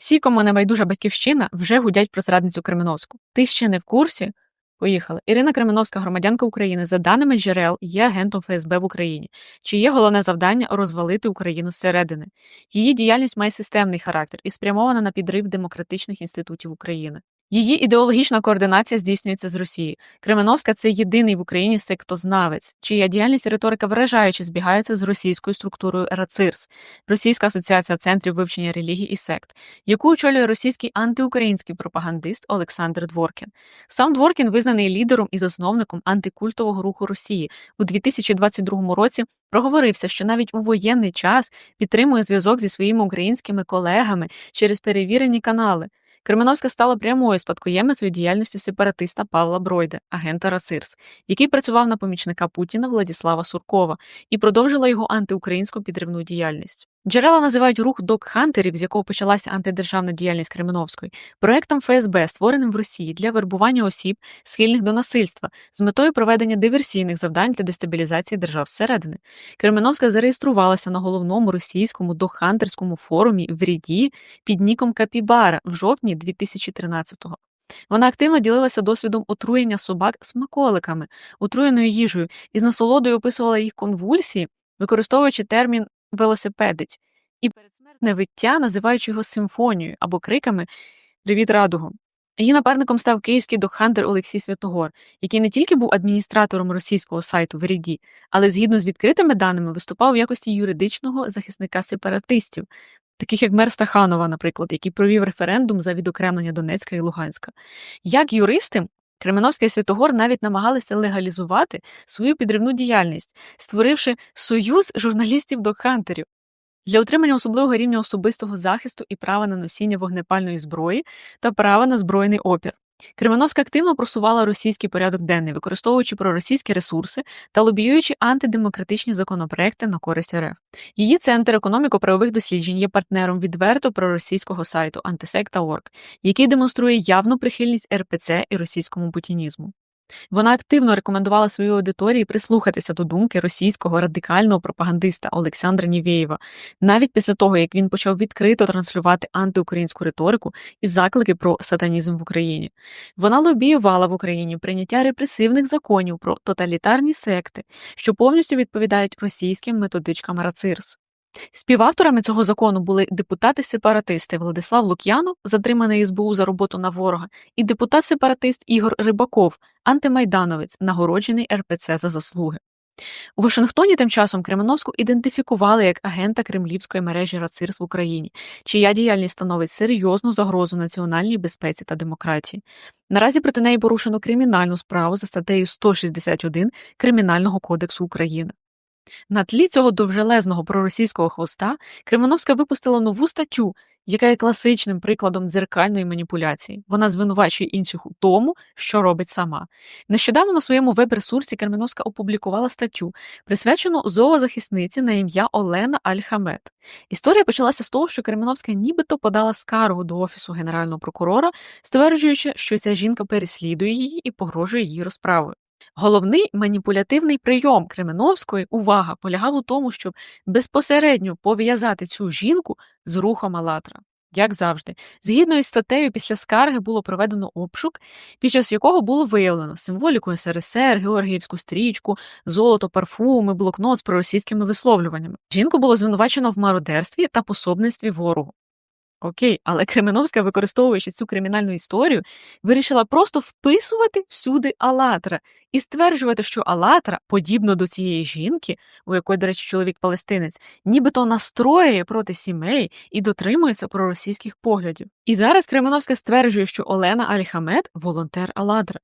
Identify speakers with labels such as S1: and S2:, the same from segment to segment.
S1: Всі, кому не байдужа батьківщина, вже гудять про зрадницю Кременовську. Ти ще не в курсі? Поїхали. Ірина Кременовська, громадянка України, за даними джерел, є агентом ФСБ в Україні, чиє головне завдання розвалити Україну зсередини. Її діяльність має системний характер і спрямована на підрив демократичних інститутів України. Її ідеологічна координація здійснюється з Росії. Кременовська це єдиний в Україні сектознавець, чия діяльність і риторика вражаюче збігається з російською структурою РАЦИРС, Російська асоціація центрів вивчення релігій і сект, яку очолює російський антиукраїнський пропагандист Олександр Дворкін. Сам Дворкін визнаний лідером і засновником антикультового руху Росії у 2022 році. Проговорився, що навіть у воєнний час підтримує зв'язок зі своїми українськими колегами через перевірені канали. Кременовська стала прямою спадкоємицею діяльності сепаратиста Павла Бройде, агента Рацирс, який працював на помічника Путіна Владіслава Суркова і продовжила його антиукраїнську підривну діяльність. Джерела називають рух док-хантерів, з якого почалася антидержавна діяльність Кременовської, проектом ФСБ, створеним в Росії для вербування осіб, схильних до насильства, з метою проведення диверсійних завдань для дестабілізації держав зсередини. Кременовська зареєструвалася на головному російському док-хантерському форумі в Ріді під ніком Капібара в жовтні 2013-го. Вона активно ділилася досвідом отруєння собак смаколиками, отруєною їжею і з насолодою описувала їх конвульсії, використовуючи термін велосипедить, і передсмертне виття, називаючи його симфонією або криками Привіт, радуго. Її напарником став київський докхантер Олексій Святогор, який не тільки був адміністратором російського сайту Веріді, але згідно з відкритими даними виступав в якості юридичного захисника сепаратистів, таких як мер Стаханова, наприклад, який провів референдум за відокремлення Донецька і Луганська. Як юристи, Кременовський і Святогор навіть намагалися легалізувати свою підривну діяльність, створивши союз журналістів-докхантерів. Для отримання особливого рівня особистого захисту і права на носіння вогнепальної зброї та права на збройний опір. Кременовська активно просувала російський порядок денний, використовуючи проросійські ресурси та лобіюючи антидемократичні законопроекти на користь РФ. Її центр економіко-правових досліджень є партнером відверто проросійського сайту Antisec.org, який демонструє явну прихильність РПЦ і російському путінізму. Вона активно рекомендувала своїй аудиторії прислухатися до думки російського радикального пропагандиста Олександра Нівєєва, навіть після того, як він почав відкрито транслювати антиукраїнську риторику і заклики про сатанізм в Україні. Вона лобіювала в Україні прийняття репресивних законів про тоталітарні секти, що повністю відповідають російським методичкам РАЦИРС. Співавторами цього закону були депутати-сепаратисти Владислав Лук'янов, затриманий СБУ за роботу на ворога, і депутат-сепаратист Ігор Рибаков, антимайдановець, нагороджений РПЦ за заслуги. У Вашингтоні тим часом Кременовську ідентифікували як агента кремлівської мережі РАЦИРС в Україні, чия діяльність становить серйозну загрозу національній безпеці та демократії. Наразі проти неї порушено кримінальну справу за статтею 161 Кримінального кодексу України. На тлі цього довжелезного проросійського хвоста Кременовська випустила нову статтю, яка є класичним прикладом дзеркальної маніпуляції. Вона звинувачує інших у тому, що робить сама. Нещодавно на своєму веб-ресурсі Кременовська опублікувала статтю, присвячену зоозахисниці на ім'я Олена Альхамет. Історія почалася з того, що Кременовська нібито подала скаргу до офісу генерального прокурора, стверджуючи, що ця жінка переслідує її і погрожує її розправою. Головний маніпулятивний прийом Кременовської увага полягав у тому, щоб безпосередньо пов'язати цю жінку з рухом Алатра. Як завжди, згідно із статтею, після скарги було проведено обшук, під час якого було виявлено символіку СРСР, Георгіївську стрічку, золото, парфуми, блокнот з проросійськими висловлюваннями. Жінку було звинувачено в мародерстві та пособництві ворогу. Окей, але Кременовська, використовуючи цю кримінальну історію, вирішила просто вписувати всюди Алатра і стверджувати, що Алатра, подібно до цієї жінки, у якої, до речі, чоловік палестинець, нібито настроює проти сімей і дотримується проросійських поглядів. І зараз Кременовська стверджує, що Олена Альхамед волонтер Алатра.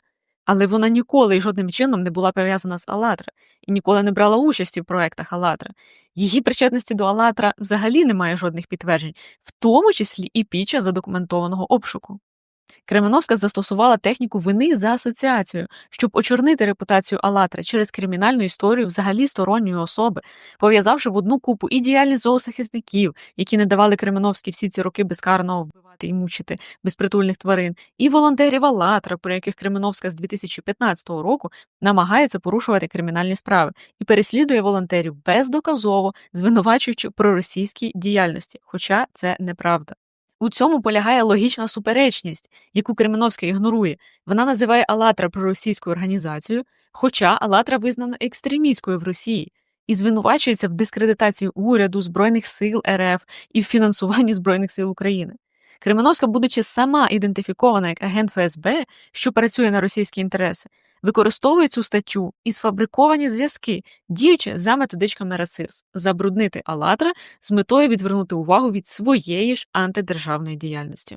S1: Але вона ніколи і жодним чином не була пов'язана з Алатра і ніколи не брала участі в проектах Алатра. Її причетності до Алатра взагалі немає жодних підтверджень, в тому числі і під час задокументованого обшуку. Кременовська застосувала техніку вини за асоціацію, щоб очорнити репутацію Алатра через кримінальну історію взагалі сторонньої особи, пов'язавши в одну купу і діяльність зоозахисників, які не давали Кременовській всі ці роки безкарного вбивати і мучити безпритульних тварин, і волонтерів Алатра, про яких Кременовська з 2015 року намагається порушувати кримінальні справи, і переслідує волонтерів бездоказово, звинувачуючи проросійській діяльності, хоча це неправда. У цьому полягає логічна суперечність, яку Кременовська ігнорує. Вона називає Алатра проросійською організацією, хоча Алатра визнана екстремістською в Росії і звинувачується в дискредитації уряду, Збройних сил РФ і в фінансуванні Збройних сил України. Кременовська, будучи сама ідентифікована як агент ФСБ, що працює на російські інтереси, використовує цю статтю і сфабриковані зв'язки, діючи за методичками РАЦИРС, забруднити Алатра з метою відвернути увагу від своєї ж антидержавної діяльності.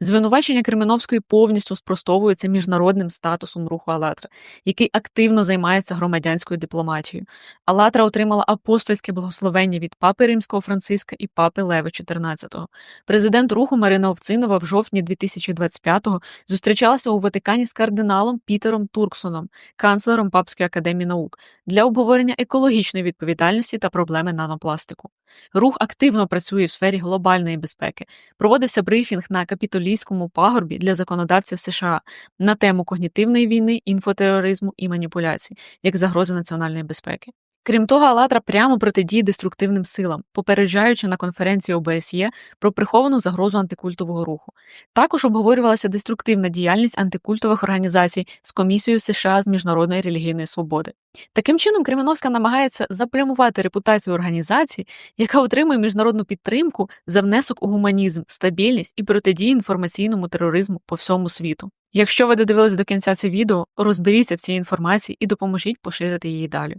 S1: Звинувачення Кременовської повністю спростовується міжнародним статусом руху «АЛЛАТРА», який активно займається громадянською дипломатією. «АЛЛАТРА» отримала апостольське благословення від папи Римського Франциска і папи Леви XIV. Президент руху Марина Овцинова в жовтні 2025-го зустрічалася у Ватикані з кардиналом Пітером Турксоном, канцлером Папської академії наук, для обговорення екологічної відповідальності та проблеми нанопластику. Рух активно працює в сфері глобальної безпеки. Проводився брифінг на капітолійському пагорбі для законодавців США на тему когнітивної війни, інфотероризму і маніпуляцій як загрози національної безпеки. Крім того, Алатра прямо протидіє деструктивним силам, попереджаючи на конференції ОБСЄ про приховану загрозу антикультового руху. Також обговорювалася деструктивна діяльність антикультових організацій з комісією США з міжнародної релігійної свободи. Таким чином, Кременовська намагається заплямувати репутацію організації, яка отримує міжнародну підтримку за внесок у гуманізм, стабільність і протидію інформаційному тероризму по всьому світу. Якщо ви додивились до кінця це відео, розберіться в цій інформації і допоможіть поширити її далі.